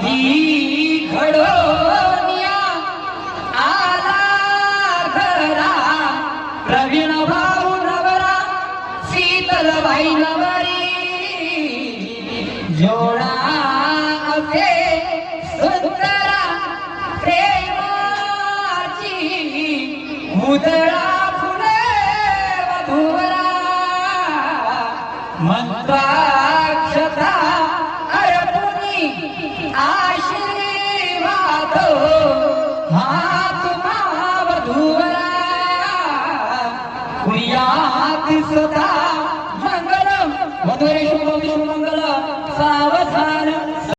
अविधी घडोनिया आला घरा प्रवीण भाऊ नवरा शीतल बाई नवरी. जोडा असे सुंदरा प्रेमाची मुदळा फुले वधूवरा मंत्राक्षता आशीर् हा। त मंगल मधु सुल सावधार